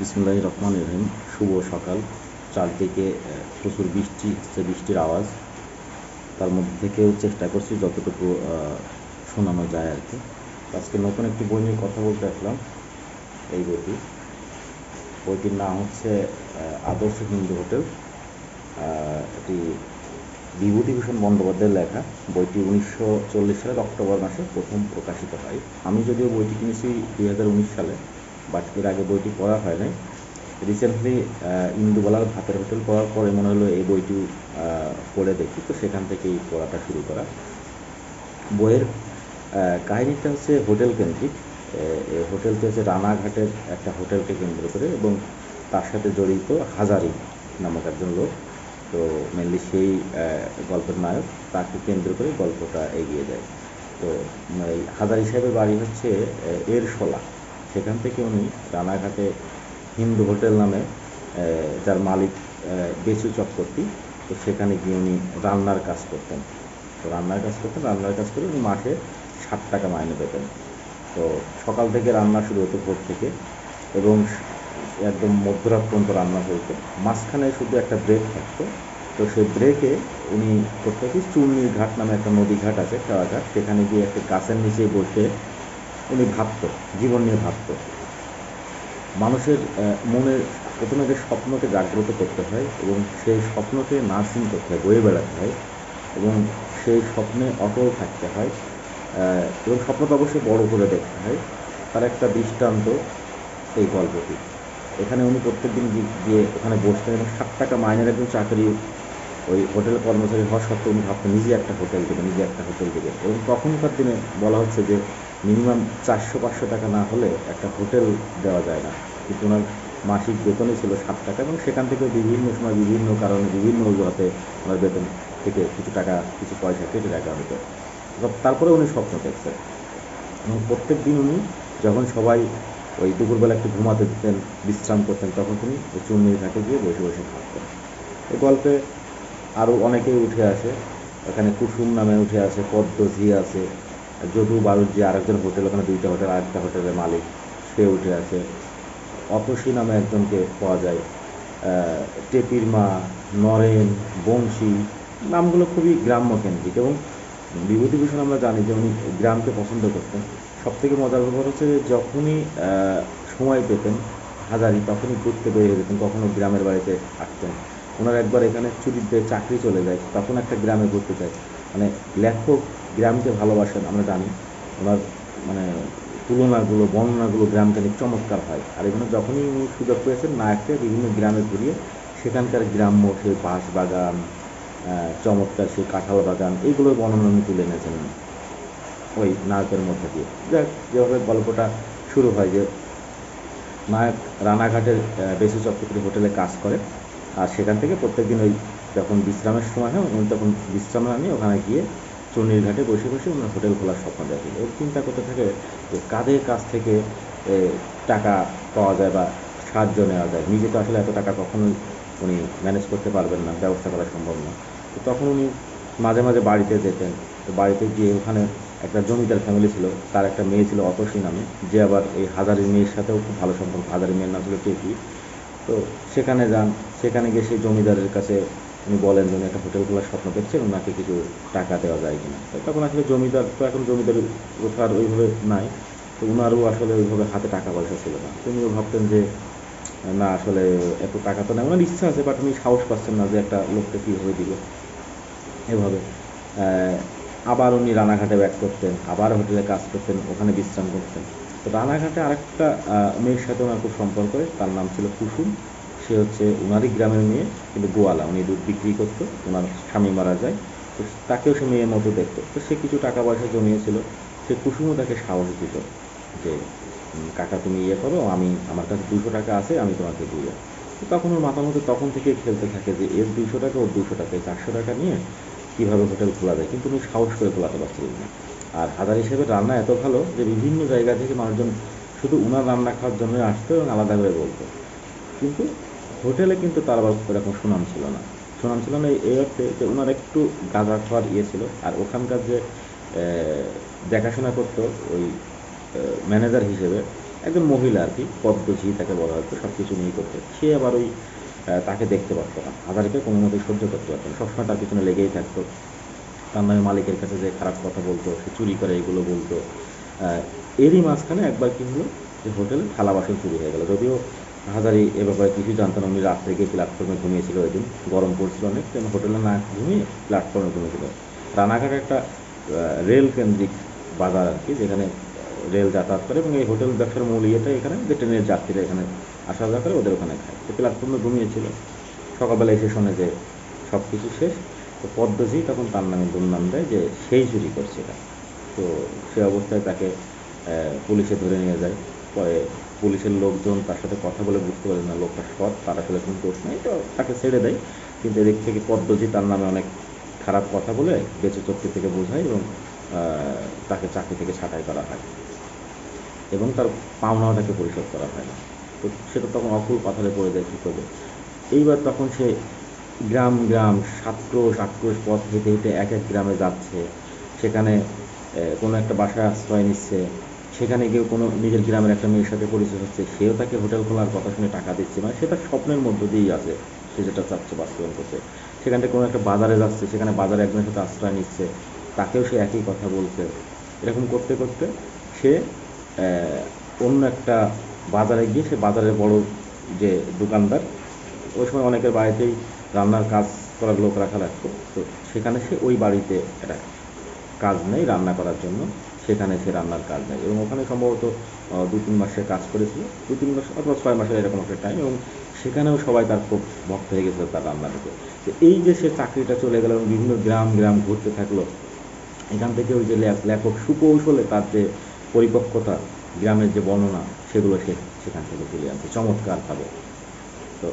বিসমুল্লাহ রহমান রহিম। শুভ সকাল। চারদিকে প্রচুর বৃষ্টি, হচ্ছে বৃষ্টির আওয়াজ। তার মধ্যে থেকেও চেষ্টা করছি যতটুকু শোনানো যায় আর কি। আজকে নতুন একটি বই নিয়ে কথা বলতে আসলাম। এই বইটি। বইটির নাম হচ্ছে আদর্শ হিন্দু হোটেল। এটি বিভূতিভূষণ বন্দ্যোপাধ্যায়ের লেখা। বইটি উনিশশো চল্লিশ সালের অক্টোবর মাসে প্রথম প্রকাশিত হয়। আমি যদিও বইটি কিনেছি দুই হাজার উনিশ সালে। বাট এর আগে বইটি পড়া হয় নাই। রিসেন্টলি ইন্দুবালার ভাতের হোটেল পড়ার পরে মনে হলো এই বইটি পড়ে দেখি। তো সেখান থেকেই পড়াটা শুরু করা। বইয়ের কাহিনীটা হচ্ছে হোটেল কেন্দ্রিক। হোটেলটি হচ্ছে রানাঘাটের একটা হোটেলকে কেন্দ্র করে এবং তার সাথে জড়িত হাজারি নামক একজন লোক। তো মেনলি সেই গল্পের নায়ক, তাকে কেন্দ্র করে গল্পটা এগিয়ে যায়। তো এই হাজারি সাহেবের বাড়ি হচ্ছে এরশোলা। সেখান থেকে উনি রানাঘাটে হিন্দু হোটেল নামে যার মালিক বেচু চক্রবর্তী, তো সেখানে গিয়ে উনি রান্নার কাজ করতেন। তো রান্নার কাজ করতেন, রান্নার কাজ করে উনি মাসে ষাট টাকা মাইনে পেতেন। তো সকাল থেকে রান্না শুরু হতো ভোর থেকে এবং একদম মধ্যরাত পর্যন্ত রান্না চলতো মাঝখানে শুধু একটা ব্রেক থাকতো। তো সেই ব্রেকে উনি করতে কি ঘাট নামে একটা নদী ঘাট আছে খেওয়া সেখানে গিয়ে একটা গাছের নিচে বসে উনি ভাবত, জীবন নিয়ে ভাবতো। মানুষের মনের প্রথমে যে স্বপ্নকে জাগ্রত করতে হয় এবং সেই স্বপ্নকে নার্সিং করতে হয়, বয়ে বেড়াতে হয় এবং সেই স্বপ্নে অটল থাকতে হয় এবং স্বপ্নকে অবশ্যই বড় করে দেখতে হয়। তার একটা দৃষ্টান্ত এই গল্পটি। এখানে উনি প্রত্যেকদিন গিয়ে ওখানে বসতেন এবং ষাট টাকা মাইনের একজন চাকরি ওই হোটেলের কর্মচারী হওয়া সত্ত্বেও উনি ভাবতেন, নিজে একটা হোটেল দেবে, নিজে একটা হোটেল দেবে। এবং তখনকার দিনে বলা হচ্ছে যে মিনিমাম চারশো, পাঁচশো টাকা না হলে একটা হোটেল দেওয়া যায় না। কিন্তু ওনার মাসিক বেতনই ছিল ষাট টাকা এবং সেখান থেকে বিভিন্ন সময় বিভিন্ন কারণে বিভিন্ন অজুহাতে ওনার বেতন থেকে কিছু টাকা, কিছু পয়সা কেটে রাখা হতো তারপরে উনি স্বপ্ন দেখছেন। এবং প্রত্যেক দিন উনি যখন সবাই ওই দুপুরবেলা একটু ঘুমাতে দিতেন, বিশ্রাম করতেন, তখন তিনি ওই চুন্নির ঘাটে গিয়ে বসে বসে থাকতেন এই গল্পে আরও অনেকেই উঠে আসে। এখানে কুসুম নামে উঠে আসে, পদ্মঝি আছে যদু বারুজি আরেকজন হোটেল, ওখানে দুইটা হোটেল, আরেকটা হোটেলের মালিক, সে উঠে আসে। অতসী নামে একজনকে পাওয়া যায় টেপির মা, নরেন, বংশী, নামগুলো খুবই গ্রাম্য কেন্দ্রিক এবং বিভূতিভূষণ আমরা জানি যে উনি গ্রামকে পছন্দ করতেন। সব থেকে মজার ব্যাপার হচ্ছে যে যখনই সময় পেতেন, হাজারি, তখনই ঘুরতে বেরিয়ে যেতেন, কখনো গ্রামের বাড়িতে আসতেন। ওনার একবার এখানে ছুটিতে চাকরি চলে যায়, তখন একটা গ্রামে ঘুরতে যায়। মানে লেখক গ্রামকে ভালোবাসেন আমরা জানি। ওনার মানে তুলনাগুলো বর্ণনাগুলো গ্রামকেন্দ্রিক চমৎকার হয়। আর এখানে যখনই উনি সুযোগ পেয়েছেন নায়ককে বিভিন্ন গ্রামে ঘুরিয়ে সেখানকার গ্রাম্য সেই বাঁশ বাগান চমৎকার সেই কাঁঠাল বাগান এইগুলোর বর্ণনা উনি তুলে এনেছেন ওই নায়কের মধ্যে দিয়ে। যাক যেভাবে গল্পটা শুরু হয় যে নায়ক রানাঘাটের আহ, বেসু চক্রবর্তী হোটেলে কাজ করে আর সেখান থেকে প্রত্যেকদিন ওই যখন বিশ্রামের সময় হয় উনি তখন বিশ্রাম নিয়ে ওখানে গিয়ে চন্ডীর ঘাটে বসে বসে উনি হোটেল খোলার স্বপ্ন দেখেন এবং চিন্তা করতে থাকে যে কাদের কাছ থেকে টাকা পাওয়া যায় বা সাহায্য নেওয়া যায়। নিজে তো আসলে এত টাকা কখনোই উনি ম্যানেজ করতে পারবেন না, ব্যবস্থা করা সম্ভব না। তো তখন উনি মাঝে মাঝে বাড়িতে যেতেন। তো বাড়িতে গিয়ে ওখানে একটা জমিদার ফ্যামিলি ছিল, তার একটা মেয়ে ছিল অতসী নামে। যে আবার এই হাজারি মেয়ের সাথেও খুব ভালো সম্পর্ক। হাজারি মেয়ের নাম ছিল টেপি তো সেখানে যান। সেখানে গিয়ে সেই জমিদারের কাছে উনি বলেন যে উনি একটা হোটেল খোলার স্বপ্ন দেখছেন, ওনাকে কিছু টাকা দেওয়া যায় কিনা? তখন আসলে জমিদার, তো এখন জমিদারের কথা আর ওইভাবে নাই, তো ওনারও আসলে ওইভাবে হাতে টাকা পয়সা ছিল না। উনিও ভাবতেন যে, না, আসলে এত টাকা তো না ওনার ইচ্ছা আছে বাট উনি সাহস পাচ্ছেন না যে একটা লোককে কীভাবে দিল এভাবে আবার উনি রানাঘাটে ব্যাক করতেন, আবার হোটেলে কাজ করতেন, ওখানে বিশ্রাম করতেন। তো রানাঘাটে আরেকটা মেয়ের সাথে ওনার খুব সম্পর্ক, তার নাম ছিল কুসুম। সে হচ্ছে ওনারই গ্রামের মেয়ে, কিন্তু গোয়ালা, উনি দুধ বিক্রি করতো ওনার স্বামী মারা যায়, তো তাকেও সে মেয়ের মতো দেখতো। তো সে কিছু টাকা পয়সা জমিয়েছিল, সে কুসুমও তাকে সাহস দিত যে কাকা তুমি ইয়ে করো, আমি, আমার কাছে দুশো টাকা আছে, আমি তোমাকে দিয়ে তো তখন ওর মাথার মধ্যে তখন থেকে খেলতে থাকে যে, এর দুশো টাকা, ওর দুশো টাকা চারশো টাকা নিয়ে কীভাবে হোটেল খোলা যায়? কিন্তু উনি সাহস করে খোলাতে পারছিলেন না। আর হাজার হিসেবে রান্না এত ভালো যে, বিভিন্ন জায়গা থেকে মানুষজন শুধু উনার রান্না খাওয়ার জন্য আসতো এবং আলাদা করে বলতো। কিন্তু হোটেলে কিন্তু তার আবার এরকম সুনাম ছিল না। সুনাম ছিল না এই- অর্থে যে ওনার একটু গাঁজা খাওয়ার ইয়ে ছিল, আর ওখানকার যে দেখাশোনা করতো ওই ম্যানেজার হিসেবে, একজন মহিলা আর কি, পদ্মজি তাকে বলা হতো সব কিছু নিয়ে করতে। সে আবার ওই তাকে দেখতে পারতো না। হাজারিকে কোনো মতেই সহ্য করতে পারতো না। সবসময় তার পিছনে লেগেই থাকতো। তার নামে মালিকের কাছে যে খারাপ কথা বলতো, সে চুরি করে এগুলো বলতো। এরই মাঝখানে একবার কি হলো যে হোটেলে থালা বাসন চুরি হয়ে গেল। যদিও হাজারি এ ব্যাপারে কিছু জানতো না। উনি রাত্রে গিয়ে প্ল্যাটফর্মে ঘুমিয়েছিল ওই দিন। গরম পড়ছিল অনেক যেন হোটেলে না ঘুমিয়ে প্ল্যাটফর্মে ঘুমিয়েছিল। রানাঘাটে একটা রেল কেন্দ্রিক বাজার আর কি, যেখানে রেল যাতায়াত করে এবং এই হোটেল ব্যবসার মূল ইয়েটা এখানে, যে ট্রেনের যাত্রীরা এখানে আসা যাওয়া করে, ওদের ওখানে খায়। তো প্ল্যাটফর্মে ঘুমিয়েছিল। সকালবেলা এসে শোনে যে সব কিছু শেষ, তো পদ্মজি তখন তার নামে দুর্নাম দেয় যে, সেই চুরি করছে এটা। তো সে অবস্থায় তাকে পুলিশে ধরে নিয়ে যায়। পরে পুলিশের লোকজন তার সাথে কথা বলে বুঝতে পারে না লোকটা সৎ, তার আসলে কোনো দোষ নেই, তো তাকে ছেড়ে দেয়। কিন্তু এদিক থেকে পদ্মজি তার নামে অনেক খারাপ কথা বলে বেঁচে চক্রি থেকে বোঝায় এবং তাকে চাকরি থেকে ছাঁটাই করা হয় এবং তার পাওনাও তাকে পরিশোধ করা হয় না। তো সেটা তখন অকুল পাথরে পড়ে যায় কী করবে? এইবার তখন সে গ্রাম গ্রাম, সাতক্রোশ আক্রোশ পথ হেঁটে হেঁটে এক এক গ্রামে যাচ্ছে। সেখানে কোনো একটা বাসায় আশ্রয় নিচ্ছে। সেখানে গিয়েও কোনো নিজের গ্রামের একটা মেয়ের সাথে পরিচয় হচ্ছে, সেও তাকে হোটেল খোলার কথা শুনে টাকা দিচ্ছে মানে সে তার স্বপ্নের মধ্য দিয়েই আছে, সে যেটা চাচ্ছে বাস্তবায়ন করতে সেখান থেকে কোনো একটা বাজারে যাচ্ছে, সেখানে বাজারে একজনের সাথে আশ্রয় নিচ্ছে, তাকেও সে একই কথা বলছে। এরকম করতে করতে সে অন্য একটা বাজারে গিয়ে সে বাজারের বড় যে দোকানদার, ওই সময় অনেকের বাড়িতেই রান্নার কাজ করার লোক রাখা লাগতো, তো সেখানে সে ওই বাড়িতে একটা কাজ নেই রান্না করার জন্য। সেখানে সে রান্নার কাজ নেই এবং ওখানে সম্ভবত দু তিন মাসে কাজ করেছিল। দু তিন মাস অথবা ছয় মাসের এরকম একটা টাইম এবং সেখানেও সবাই তার খুব ভক্ত হয়ে গেছিল তার রান্না দেখে তো এই যে সে চাকরিটা চলে গেল এবং বিভিন্ন গ্রাম গ্রাম ঘুরতে থাকল, এখান থেকে ওই যে লেখক সুকৌশলে তার যে পরিপক্কতা, গ্রামের যে বর্ণনা, সেগুলো সে সেখান থেকে তুলে আনছে চমৎকারভাবে। তো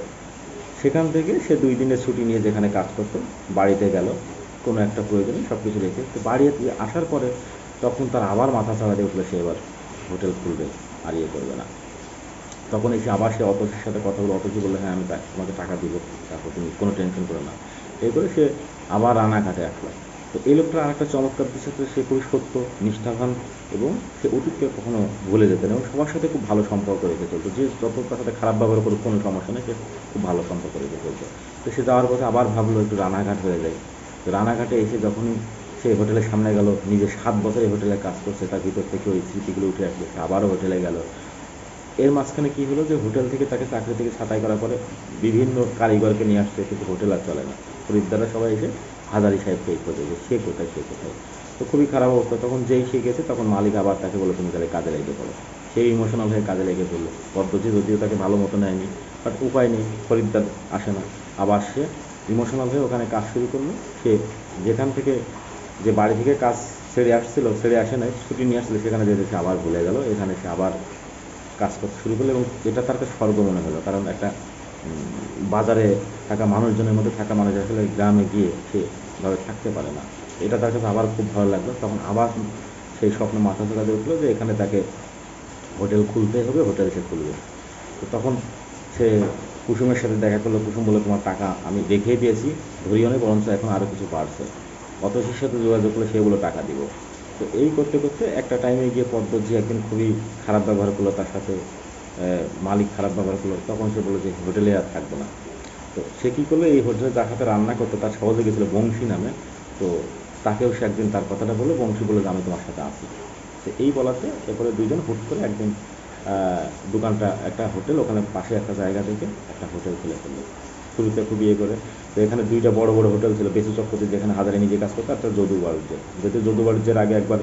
সেখান থেকে সে দুই দিনের ছুটি নিয়ে যেখানে কাজ করতো, বাড়িতে গেল, কোনো একটা প্রয়োজনে সব কিছু রেখে। তো বাড়িতে আসার পরে তখন তার আবার মাথা চাড়া দিয়ে উঠল সে এবার হোটেল খুলবে আর ইয়ে করবে না। তখন এসে আবার সে অতসির সাথে কথা বলে অতসি বললে হ্যাঁ আমি তোমাকে টাকা দিব, তারপর তুমি কোনো টেনশন করো না। এই করে সে আবার রানাঘাটে আসলো। তো এই লোকটা আর একটা চমৎকার সাথে সে খুবই সত্য নিষ্ঠাবান এবং সে অতীতকে কখনো ভুলে যেতেন এবং সবার সাথে খুব ভালো সম্পর্ক রেখে চলতো। যে যত তার সাথে খারাপ ব্যবহার করুক, কোনো সমস্যা নেই, সে খুব ভালো সম্পর্ক রেখে চলতো। তো সে যাওয়ার পথে আবার ভাবলো একটু রানাঘাট হয়ে যায় তো রানাঘাটে এসে যখনই সে হোটেলের সামনে গেল, নিজে সাত বছর এই হোটেলে কাজ করছে, তার ভিতর থেকে ওই স্মৃতিগুলো উঠে আসলো সে আবারও হোটেলে গেল। এর মাঝখানে কী হলো যে হোটেল থেকে তাকে চাকরি থেকে ছাঁটাই করার পরে বিভিন্ন কারিগরকে নিয়ে আসছে, কিন্তু হোটেল আর চলে না। খরিদ্দাররা সবাই এসে হাজারি সাহেবকে এই খোঁজে, যে সে কোথায় সে কোথায়। তো খুবই খারাপ অবস্থা, তখন যেই সে গেছে, তখন মালিক আবার তাকে বলে, তুমি তাহলে কাজে লেগে পড়ো। সেই ইমোশনাল হয়ে কাজে লেগে পড়ল। পদ্ধতি যদিও তাকে ভালো মতো নেয়নি বাট উপায় নেই, খরিদ্দার আসে না। আবার সে ইমোশনাল হয়ে ওখানে কাজ শুরু করল। সে যেখান থেকে যে বাড়ি থেকে কাজ ছেড়ে আসছিল, সেরে আসে নাই, ছুটি নিয়ে আসছিল সেখানে যেতে সে আবার ভুলে গেল, এখানে সে আবার কাজ করতে শুরু করল এবং এটা তার কাছে স্বর্গ মনে হলো, কারণ একটা বাজারে থাকা মানুষজনের মধ্যে থাকা মানুষ আসলে গ্রামে গিয়ে সে ভাবে থাকতে পারে না। এটা তার কাছে আবার খুব ভালো লাগল, তখন আবার সেই স্বপ্ন মাথা চলা দিয়ে উঠল যে এখানে তাকে হোটেল খুলতেই হবে, হোটেল সে খুলবে। তো তখন সে কুসুমের সাথে দেখা করল, কুসুম বলে তোমার টাকা আমি রেখেই দিয়েছি, ধরিও নেই বরঞ্চ এখন আরও কিছু বাড়ছে। অতসির সাথে যোগাযোগ করলে সেগুলো টাকা দিব। তো এই করতে করতে একটা টাইমে গিয়ে পদ্মজি একদিন খুবই খারাপ ব্যবহার করল, তার সাথে মালিক খারাপ ব্যবহার করল, তখন সে বলল যে হোটেলে আর থাকব না। তো সে কী করল, এই হোটেলে যার সাথে রান্না করতো, তার সহযোগী ছিল বংশী নামে, তো তাকেও সে একদিন তার কথাটা বলল, বংশী বলল যে আমি তোমার সাথে আসি তো এই বলাতে এরপরে দুইজন হুট করে একদিন দোকানটা, একটা হোটেল, ওখানে পাশে একটা জায়গা থেকে একটা হোটেল খুলে ফেলল। শুরুতে খুব ইয়ে করে। তো এখানে দুইটা বড় বড় হোটেল ছিল, বেশি চক্রতে যেখানে হাজারি নিজে কাজ করতো একটা যদু বাণিজ্যের যদিও যদু বাণিজ্যের আগে একবার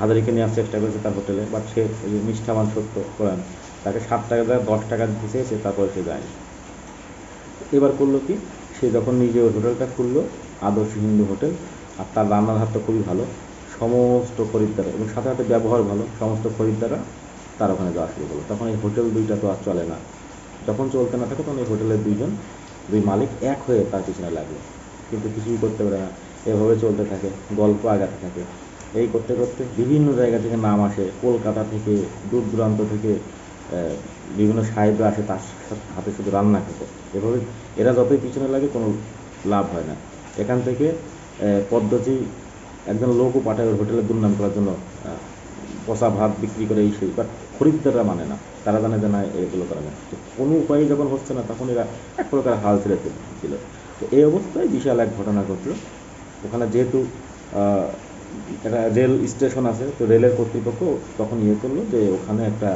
হাজারিকে নেওয়ার চেষ্টা করেছে তার হোটেলে বাট সে নিষ্ঠাবান সত্য কোরআন তাকে সাত টাকা দেয়, দশ টাকা দিতে চেয়েছে তারপরে সে যায়নি এবার করল কি? সে যখন নিজে হোটেলটা খুললো, আদর্শ হিন্দু হোটেল, আর তার রান্নার তো খুবই ভালো, সমস্ত খরিদ্দার, এবং সাথে সাথে ব্যবহার ভালো, সমস্ত খরিদ্দাররা তার ওখানে যাওয়া শুরু করল। তখন এই হোটেল দুইটা তো আর চলে না। যখন চলতে না থাকে তখন এই হোটেলের দুইজন দুই মালিক এক হয়ে তার পিছনে লাগল। কিন্তু কিছুই করতে পারে না। এভাবে চলতে থাকে, গল্প আগাতে থাকে। এই করতে করতে বিভিন্ন জায়গা থেকে নাম আসে। কলকাতা থেকে, দূর দূরান্ত থেকে বিভিন্ন সাহেবরা আসে তার হাতে শুধু রান্না খেতে। এভাবে এরা যতই পিছনে লাগে কোনো লাভ হয় না। এখান থেকে পদ্ধতি একজন লোকও পাঠায় হোটেলের দুর্নাম করার জন্য। পচা ভাত বিক্রি করে এই সেই। বাট খরিদ্দাররা মানে না। তারা জানে যে না এগুলো করে না। তো কোনো উপায়ে যখন হচ্ছে না, তখন এরা এক প্রকার হাল ছেড়ে দিল তো এই অবস্থায় বিশাল এক ঘটনা ঘটলো। ওখানে যেহেতু একটা রেল স্টেশন আছে, তো রেলের কর্তৃপক্ষ তখন ইয়ে করল যে ওখানে একটা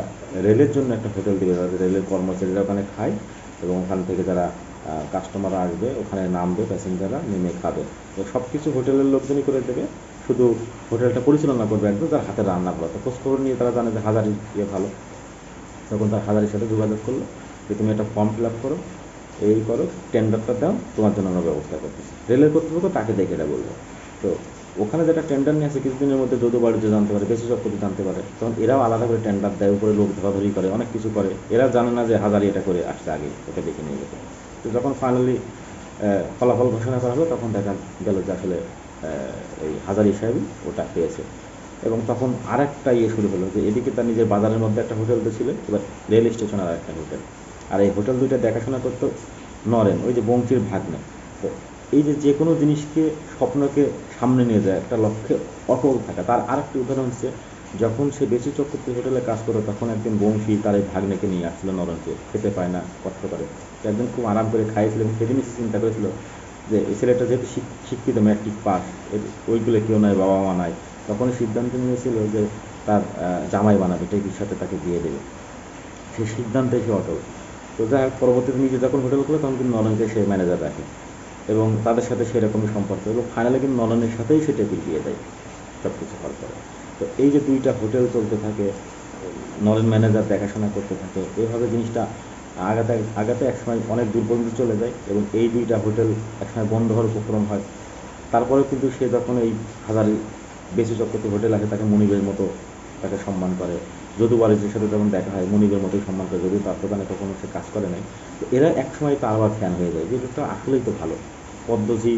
রেলের জন্য একটা হোটেল দিয়ে যাতে রেলের কর্মচারীরা ওখানে খায় এবং ওখান থেকে যারা কাস্টমাররা আসবে, ওখানে নামবে প্যাসেঞ্জাররা নেমে খাবে। তো সব কিছু হোটেলের লোকজনই করে দেবে। শুধু হোটেলটা পরিচালনা করবে একদম তার হাতে রান্না করা। তো খোঁজখবর নিয়ে তারা জানে যে হাজারি ইয়ে ভালো। তখন তার হাজারির সাথে যোগাযোগ করল যে, তুমি একটা ফর্ম ফিল আপ করো, এই করো, টেন্ডারটা দাও, তোমার জন্য আমরা ব্যবস্থা করতেছি। রেলের কর্তৃপক্ষ তাকে দেখে এটা বলব তো ওখানে যেটা টেন্ডার নিয়ে আসে, কিছুদিনের মধ্যে যদু বাড়িতে জানতে পারে, বেশি সম্পত্তি জানতে পারে। তখন এরাও আলাদা করে টেন্ডার দেয়, উপরে লোক ধরাধরি করে, অনেক কিছু করে। এরা জানে না যে হাজারি এটা করে আসছে আগে, ওকে দেখে নিয়ে গেছে। তো যখন ফাইনালি ফলাফল ঘোষণা করা হলো, তখন দেখা গেল যে আসলে এই হাজারি সাহেবই ওটা পেয়েছে। এবং তখন আরেকটা ইয়ে শুরু হলো যে এদিকে তার নিজের বাজারের মধ্যে একটা হোটেল তো ছিল, এবার রেল স্টেশন আর একটা হোটেল। আর এই হোটেল দুইটা দেখাশোনা করতো নরেন, ওই যে বংশীর ভাগ্নে। তো এই যে যে কোনো জিনিসকে, স্বপ্নকে সামনে নিয়ে যায়, একটা লক্ষ্যে অটল থাকা। তার আরেকটি উদাহরণ হচ্ছে, যখন সে বেশি চক্রবর্তী হোটেলে কাজ করে, তখন একদিন বংশী তার এই ভাগ্নেকে নিয়ে আসছিল নরেনকে। খেতে পায় না, কষ্ট করে। একদিন খুব আরাম করে খাইয়েছিল এবং সেদিনই চিন্তা করেছিল যে এই ছেলেটা যেহেতু শিক- শিক্ষিত ম্যাট্রিক পাস ওইগুলো কেউ নাই বাবা মা নাই তখন সিদ্ধান্ত নিয়েছিল যে তার জামাই বানাবে, টেকির সাথে তাকে দিয়ে দেবে। সেই সিদ্ধান্তে সে অটল। তো যাই হোক, পরবর্তীতে নিজে যখন হোটেল খুলে, তখন কিন্তু নরনকে সে ম্যানেজার রাখে এবং তাদের সাথে সেরকমই সম্পর্ক। এবং ফাইনালে কিন্তু নরনের সাথেই সে টেবিল দিয়ে দেয় সব কিছু হওয়ার পরে। তো এই যে দুইটা হোটেল চলতে থাকে নরেন ম্যানেজার দেখাশোনা করতে থাকে, এভাবে জিনিসটা আগাতে আগাতে একসময় অনেক দূর পর্যন্ত চলে যায় এবং এই দুইটা হোটেল একসময় বন্ধ হওয়ার উপক্রম হয়। তারপরে কিন্তু সে যখন এই হাজারি বেশি চক্রবর্তী হোটেল আছে, তাকে মনিবের মতো তাকে সম্মান করে। যদু বাড়ির সাথে যখন দেখা হয়, মনিবের মতোই সম্মান করে, যদিও তার দোকানে কখনো সে কাজ করে নাই। তো এরা একসময় তার আবার ফ্যান হয়ে যায় যে লোকটা আসলেই তো ভালো। পদ্মজি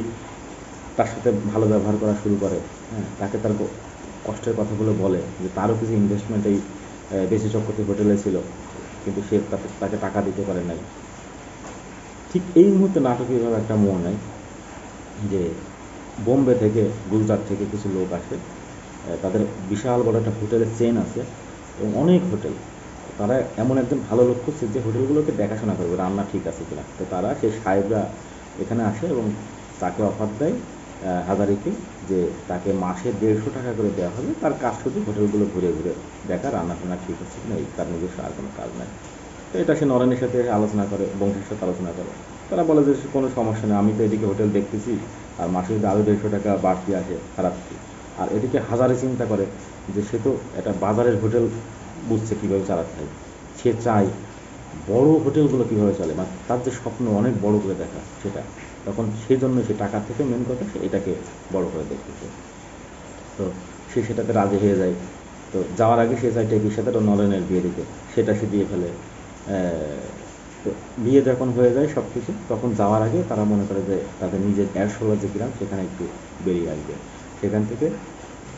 তার সাথে ভালো ব্যবহার করা শুরু করে হ্যাঁ? তাকে তার কষ্টের কথাগুলো বলে যে তারও কিছু ইনভেস্টমেন্ট এই বেশি চক্রবর্তী হোটেলে ছিল। কিন্তু সে তাকে- টাকা দিতে পারে নাই। ঠিক এই মুহূর্তে নাটকীয়ভাবে একটা মোড় নেয় যে বোম্বে থেকে, গুজরাট থেকে কিছু লোক আসে। তাদের বিশাল বড় একটা হোটেলের চেন আছে এবং অনেক হোটেল। তারা এমন একজন ভালো লোক করছে যে হোটেলগুলোকে দেখাশোনা করবে, রান্না ঠিক আছে কিনা। তো তারা সেই সাহেবরা এখানে আসে এবং তাকে অফার দেয়। হাজারিকে যে তাকে মাসে দেড়শো টাকা করে দেওয়া হবে, তার কাজ শুধু হোটেলগুলো ঘুরে ঘুরে দেখা রান্না টান্না ঠিক হচ্ছে কিনা, এই তার নিজস্ব আর কোনো কাজ নাই। তো এটা সে নরেনের সাথে আলোচনা করে, বংশের সাথে আলোচনা করে। তারা বলে যে কোনো সমস্যা নেই, আমি তো এদিকে হোটেল দেখতেছি, আর মাসে যদি আরও দেড়শো টাকা বাড়তি আসে, খারাপ আর এদিকে হাজারে চিন্তা করে যে সে তো একটা বাজারের হোটেল বুঝছে কীভাবে চালাতে হয়। সে চায় বড় হোটেলগুলো কীভাবে চলে মানে তার যে স্বপ্ন অনেক বড় করে দেখা, সেটা। তখন সেই জন্য সে টাকা থেকে মেন কথা সে এটাকে বড় করে দেখতেছে। তো সে সেটাতে রাজি হয়ে যায়। তো যাওয়ার আগে সে চায় টেকির সাথে একটা নলেনের বিয়ে দিতে। সেটা সে দিয়ে ফেলে। তো বিয়ে যখন হয়ে যায় সব কিছু তখন যাওয়ার আগে তারা মনে করে যে তাদের নিজের এয়ারশোলার যে গ্রাম, সেখানে একটু বেরিয়ে আসবে। সেখান থেকে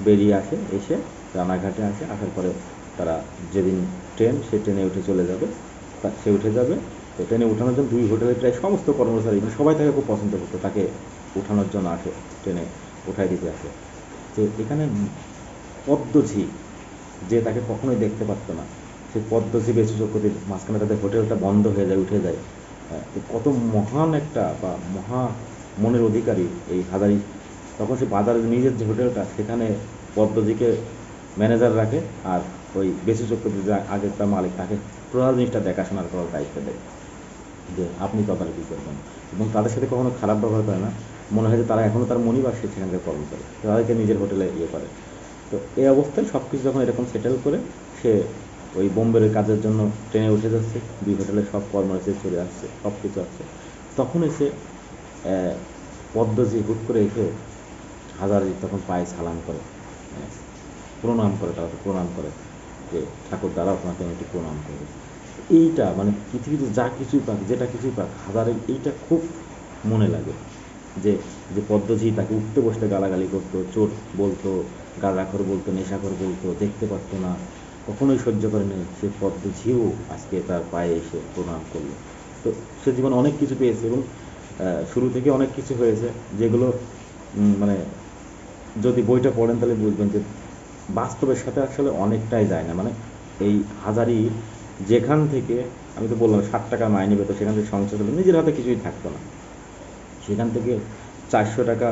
বেরিয়ে আসে, এসে রানাঘাটে আসে। আসার পরে তারা যেদিন ট্রেন, সে ট্রেনে উঠে চলে যাবে। সে উঠে যাবে। তো ট্রেনে উঠানোর জন্য দুই হোটেলের প্রায় সমস্ত কর্মচারী মানে সবাই তাকে খুব পছন্দ করতো তাকে উঠানোর জন্য আসে ট্রেনে উঠাই দিতে আসে। যে এখানে পদ্মঝি যে তাকে কখনোই দেখতে পারতো না সেই পদ্মঝি বেশি চক্রবর্তীর মাঝখানে তাদের হোটেলটা বন্ধ হয়ে যায় উঠে যায়। হ্যাঁ, তো কত মহান একটা বা মহা মনের অধিকারী এই হাজারি। তখন সে বাজারের নিজের যে হোটেলটা সেখানে পদ্মজিকে ম্যানেজার রাখে আর ওই বেশি চক্রবর্তী যে আগের তার মালিক তাকে পুরো জিনিসটা দেখাশোনার করার দায়িত্ব দেয়। যে আপনি তদারকি করবেন এবং তাদের সাথে কখনো খারাপ ব্যবহার করে না। মনে হয় যে তারা এখনও তার মনিব আর সে সেখানকার কর্মচারী তাদেরকে নিজের হোটেলে ইয়ে করে। তো এই অবস্থায় সব কিছু যখন এরকম সেটেল করে সে ওই বোম্বের কাজের জন্য ট্রেনে উঠে যাচ্ছে দুই হোটেলে সব কর্মচারী চলে আসছে সব কিছু আছে। তখন এসে পদ্মজি হুট করে এসে হাজারি তখন পায়ে সালাম করে। আহ, প্রণাম করে তারা প্রণাম করে যে ঠাকুর দ্বারা আপনাকে আমি একটু প্রণাম করব। এইটা মানে পৃথিবীতে যা কিছুই পাক, যেটা কিছুই পাক, হাজারের এইটা খুব মনে লাগে। যে যে পদ্মজি তাকে উঠতে বসতে গালাগালি করতো, চোর বলতো গাঁজাখর বলতো নেশাখর বলতো, দেখতে পারতো না, কখনোই সহ্য করেনি সে পদ্মঝিও আজকে তার পায়ে এসে প্রণাম করল। তো সে জীবন অনেক কিছু পেয়েছে এবং শুরু থেকে অনেক কিছু হয়েছে যেগুলো মানে যদি বইটা পড়েন তাহলে বুঝবেন যে বাস্তবের সাথে আসলে অনেকটাই যায় না। মানে এই হাজারি যেখান থেকে, আমি তো বললাম ষাট টাকা মাইনে পেতো সেখান থেকে সংসার চলে নিজের হাতে কিছুই থাকতো না। সেখান থেকে চারশো টাকা,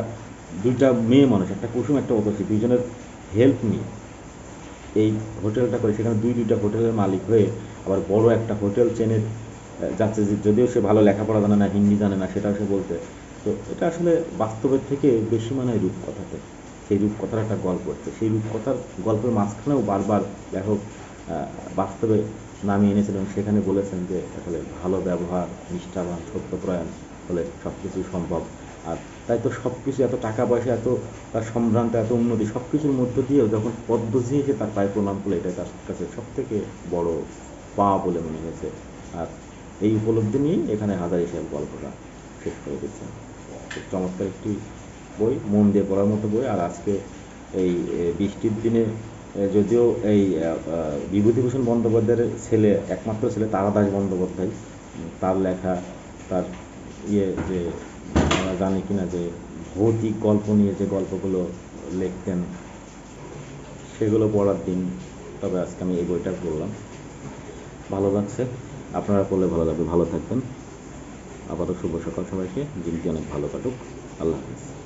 দুইটা মেয়ে মানুষ, একটা কুসুম, একটা অতসী দুইজনের হেল্প নিয়ে এই হোটেলটা করে, সেখানে দুই দুইটা হোটেলের মালিক হয়ে আবার বড় একটা হোটেল চেনের যাচ্ছে যে যদিও সে ভালো লেখাপড়া জানে না, হিন্দি জানে না, সেটাও সে বলতে তো এটা আসলে বাস্তবের থেকে বেশি মানে রূপকথাতে। সেই রূপকথার একটা গল্প হচ্ছে। সেই রূপকথার গল্পের মাঝখানেও বারবার লেখক বাস্তবে নামিয়ে এনেছিলেন, সেখানে বলেছেন যে, আসলে ভালো ব্যবহার, নিষ্ঠাবান, সত্যপ্রয়াণ হলে সব কিছুই সম্ভব। আর তাই তো সব কিছু এত টাকা পয়সা, এত তার সম্ভ্রান্ত, এত উন্নতি সব কিছুর মধ্য দিয়েও যখন পদ্মজি এসে তার পায়ে প্রণাম করলে এটা তার কাছে সব থেকে বড় পাওয়া বলে মনে হয়েছে। আর এই উপলব্ধি নিয়েই এখানে হাজার হিসাব গল্পটা শেষ করে দিচ্ছেন। চমৎকার একটি বই, মন দিয়ে পড়ার মতো বই। আর আজকে এই বৃষ্টির দিনে যদিও এই বিভূতিভূষণ বন্দ্যোপাধ্যায়ের ছেলে, একমাত্র ছেলে তারাদাস বন্দ্যোপাধ্যায় তার লেখা, তার ইয়ে যে আমরা জানি কিনা যে ভৌতিক গল্প নিয়ে যে গল্পগুলো লিখতেন, সেগুলো পড়ার দিন। তবে আজকে আমি এই বইটা পড়লাম। ভালো লাগছে। আপনারা পড়লে ভালো লাগবে। ভালো থাকবেন। আবারও শুভ সকাল সবাইকে। দিনটি অনেক ভালো কাটুক। আল্লাহ হাফিজ।